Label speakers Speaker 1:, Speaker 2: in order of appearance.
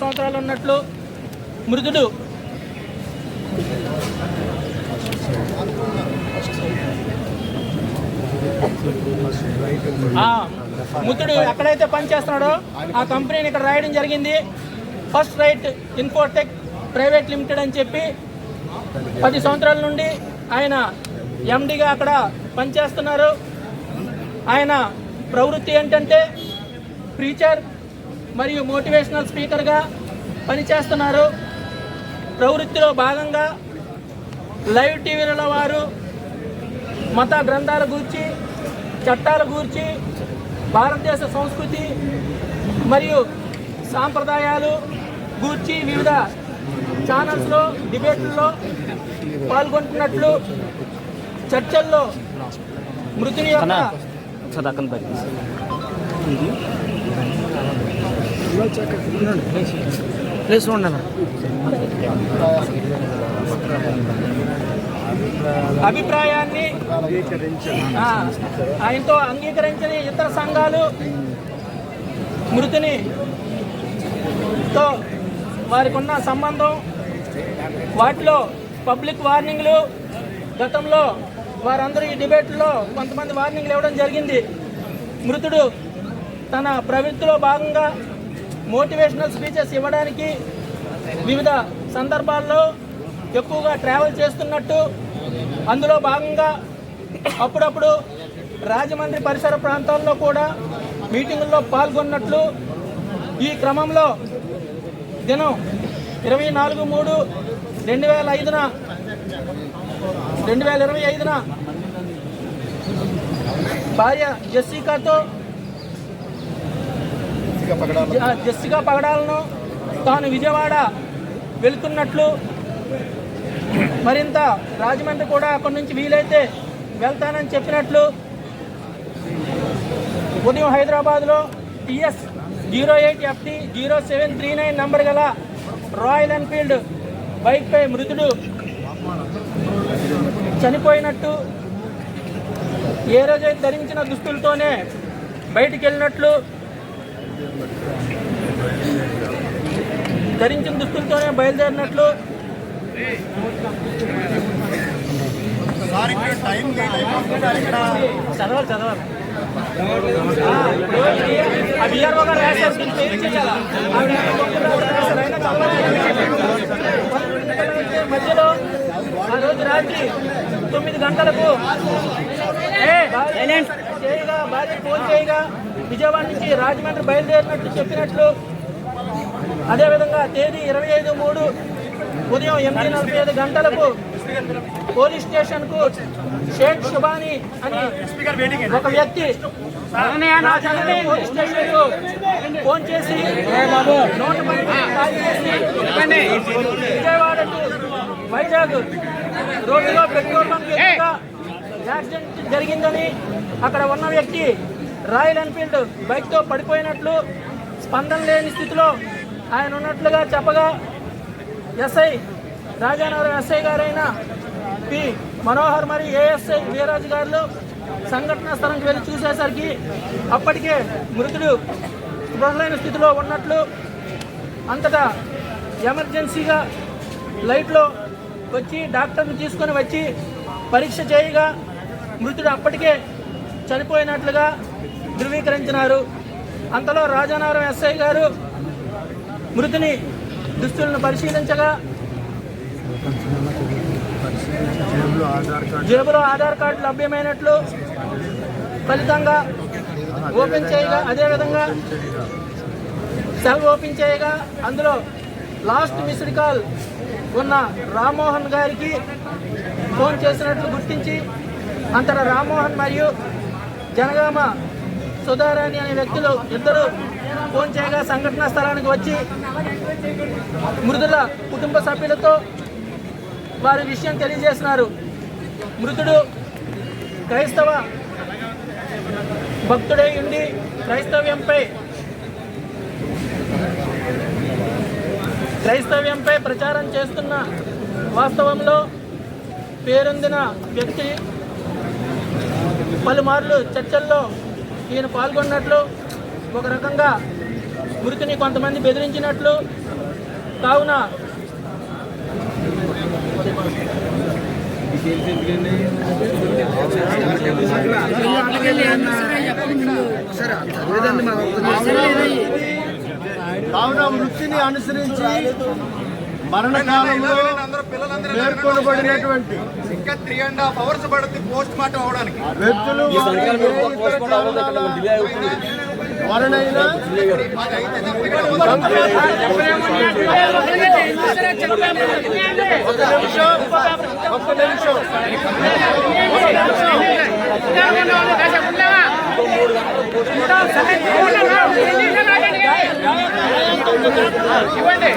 Speaker 1: సంవత్సరాలు ఉన్నట్లు మృదుడు మృతుడు ఎక్కడైతే పనిచేస్తున్నాడో ఆ కంపెనీని ఇక్కడ రాయడం జరిగింది. First right infotech private limited అని చెప్పి పది సంవత్సరాల నుండి ఆయన ఎండిగా అక్కడ పనిచేస్తున్నారు. ఆయన ప్రవృత్తి ఏంటంటే ప్రీచర్ మరియు మోటివేషనల్ స్పీకర్గా పనిచేస్తున్నారు. ప్రవృత్తిలో భాగంగా లైవ్ టీవీలలో వారు మత గ్రంథాల గూర్చి చట్టాల గూర్చి భారతదేశ సంస్కృతి మరియు సాంప్రదాయాలు గూర్చి వివిధ ఛానల్స్లో డిబేట్లలో పాల్గొంటున్నట్లు చర్చల్లో మృతుని యొక్క
Speaker 2: ఒకసారి ప్లేస్ ఉండనా
Speaker 1: అభిప్రాయాన్ని ఆయనతో అంగీకరించని ఇతర సంఘాలు మృతిని తో వారికి ఉన్న సంబంధం వాటిలో పబ్లిక్ వార్నింగ్లు గతంలో వారందరూ ఈ డిబేట్లో కొంతమంది వార్నింగ్లు ఇవ్వడం జరిగింది. మృతుడు తన ప్రవృత్తిలో భాగంగా మోటివేషనల్ స్పీచెస్ ఇవ్వడానికి వివిధ సందర్భాల్లో ఎక్కువగా ట్రావెల్ చేస్తున్నట్టు అందులో భాగంగా అప్పుడప్పుడు రాజమండ్రి పరిసర ప్రాంతాల్లో కూడా మీటింగుల్లో పాల్గొన్నట్లు ఈ క్రమంలో దినం ఇరవై నాలుగు మూడు రెండు వేల ఐదున రెండు వేల ఇరవై ఐదున భార్య జెస్సికాతో జస్టిగా పగడాలను? తాను విజయవాడ వెళ్తున్నట్లు మరింత రాజమండ్రి కూడా అక్కడి నుంచి వీలైతే వెళ్తానని చెప్పినట్లు ఉదయం హైదరాబాద్లో TS zero eight FT zero seven three nine number గల రాయల్ ఎన్ఫీల్డ్ బైక్పై మృతుడు చనిపోయినట్టు ఏ రోజైతే ధరించిన దుస్తులతోనే బయటికి వెళ్ళినట్లు ధరించిన దుస్తులతోనే బయలుదేరినట్లు చదవాలి చదవాలి. ఆ, గారు రాశారు దీన్ని పేరు చేయాలా. మధ్యలో ఆ రోజు రాత్రి తొమ్మిది గంటలకు చేయగా భార్య ఫోన్ చేయగా విజయవాడ నుంచి రాజమండ్రి బయలుదేరినట్టు చెప్పినట్లు అదేవిధంగా తేదీ ఇరవై ఐదు మూడు ఉదయం ఎనిమిది నలభై ఐదు గంటలకు పోలీస్ స్టేషన్కు షేక్ షుబాని అని ఒక వ్యక్తి పోలీస్ స్టేషన్కు ఫోన్ చేసి నూట చేసి విజయవాడ టు వైజాగ్ రోడ్డులో పెట్రోల్ బంక్ యాక్సిడెంట్ జరిగిందని అక్కడ ఉన్న వ్యక్తి రాయల్ ఎన్ఫీల్డ్ బైక్తో పడిపోయినట్లు స్పందన లేని స్థితిలో ఆయన ఉన్నట్లుగా చెప్పగా ఎస్ఐ రాజానగరం ఎస్ఐ గారైన పి మనోహర్ మరి ఏఎస్ఐ వీరాజు గారు సంఘటనా స్థలంకి వెళ్ళి చూసేసరికి అప్పటికే మృతుడు స్పృహలైన స్థితిలో ఉన్నట్లు అంతటా ఎమర్జెన్సీగా లైట్లో వచ్చి డాక్టర్ని తీసుకొని వచ్చి పరీక్ష చేయగా మృతుడు అప్పటికే చనిపోయినట్లుగా ధృవీకరించినారు. అంతలో రాజానగరం ఎస్ఐ గారు మృతుని దుస్తులను పరిశీలించగా
Speaker 3: జేబులో ఆధార్ కార్డు
Speaker 1: జేబులో ఆధార్ కార్డు లభ్యమైనట్లు ఫలితంగా ఓపెన్ చేయగా అదేవిధంగా సెల్ ఓపెన్ చేయగా అందులో లాస్ట్ మిస్డ్ కాల్ ఉన్న రామ్మోహన్ గారికి ఫోన్ చేసినట్లు గుర్తించి అంతటా రామ్మోహన్ మరియు జనగామ సుధారాణి అనే వ్యక్తులు ఇద్దరు ఫోన్ చేయగా సంఘటనా స్థలానికి వచ్చి మృతుల కుటుంబ సభ్యులతో వారి విషయం తెలియజేసినారు. మృతుడు క్రైస్తవ భక్తుడై ఉండి క్రైస్తవ్యంపై క్రైస్తవ్యంపై ప్రచారం చేస్తున్న వాస్తవంలో పేరొందిన వ్యక్తి పలుమార్లు చర్చల్లో ఈయన పాల్గొన్నట్లు ఒక రకంగా మృతిని కొంతమంది బెదిరించినట్లు
Speaker 2: కావున
Speaker 1: కావున వృత్తిని అనుసరించి మరణకాలంలో పేర్కొనబడినటువంటి
Speaker 3: ఇంకా త్రీ అండ్ హాఫ్ అవర్స్ పడుతుంది పోస్ట్ మార్టం అవడానికి.
Speaker 1: వ్యక్తులు నిమిషం. నిమిషం.
Speaker 2: ఇవ్వండి